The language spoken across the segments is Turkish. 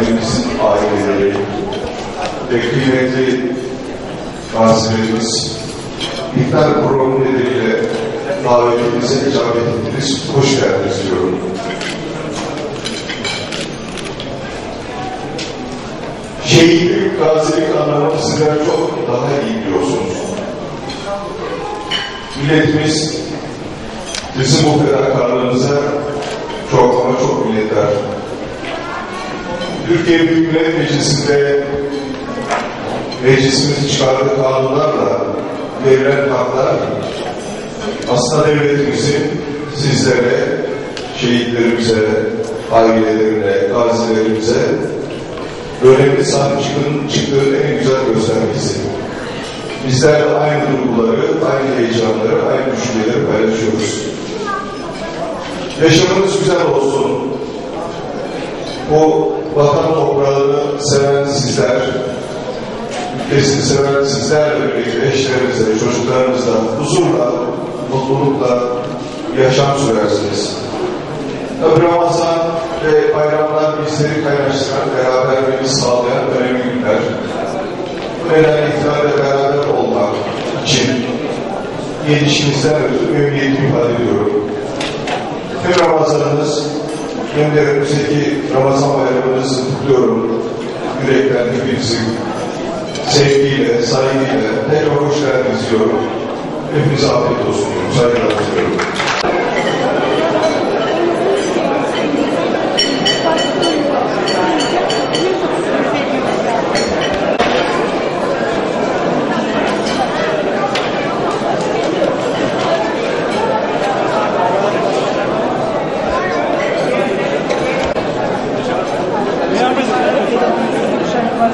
gazilerimizin aileleri ve kıymetli gazilerimiz İftar programı nedeniyle davetimize icabet ettiniz. Hoş geldiniz diyorum. Şehitlik, gazilik anlamını sizler çok daha iyi biliyorsunuz. Milletimiz bizim bu fedakarlığınıza çok ama çok minnettar. Türkiye Büyük Millet Meclisi'nde meclisimiz çıkardığı kanunlarla verilen haklar aslında devletimizin sizlere, şehitlerimize, ailelerine, gazilerimize önemli sahip çıkın, çıktığı en güzel göstergesi. Bizler aynı duyguları, aynı heyecanları, aynı düşünceleri paylaşıyoruz. Yaşamınız güzel olsun. Bu vatan toprağını seven sizler, ülkesini seven sizlerle birlikte eşlerinizle, çocuklarınızla huzurla, mutlulukla yaşam sürersiniz. Tabi Ramazan ve bayramlar bizleri kaynaştıran, beraberliği sağlayan önemli günler. Bu nedenle iftarla beraber olmak için gelişinizden ötürü memnuniyetimi ifade ediyorum. Tüm Ramazanınız de önümüzdeki Ramazan bayramınızı kutluyorum. Yürekten hepinizi sevgiyle, saygıyla tekrar hoş geldiniz diyorum. Hepinize afiyet olsun. Saygılar diliyorum. Ya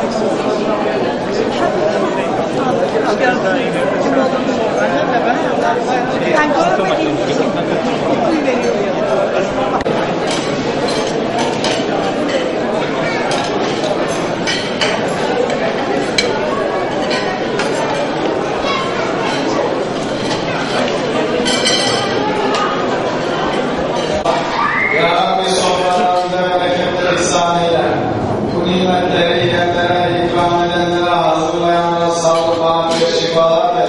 Rabbi sofralarında bereketler ihsan eyle. Bu nimetleri sağlık, afiyet, şifalar ver.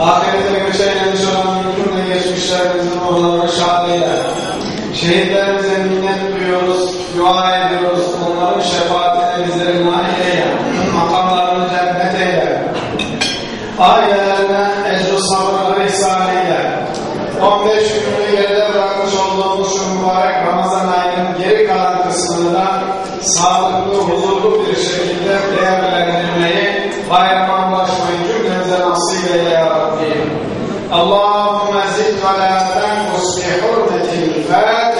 Ahirete göç eylemiş olan mümkün ve geçmişlerimizin ruhlarını şad eyle. Şehitlerimize minnet duyuyoruz, dua ediyoruz. Onların şefaatine bizleri nail eyle. Makamlarını cennet eyle. Ailelerine ecru sabırları ihsan eyle. 15 gününü geride bırakmış olduğumuz şu mübarek Ramazan ayının geri kalan kısmında sağlıklı, huzurlu اللهم زد على تنقص حرمة الفاتحة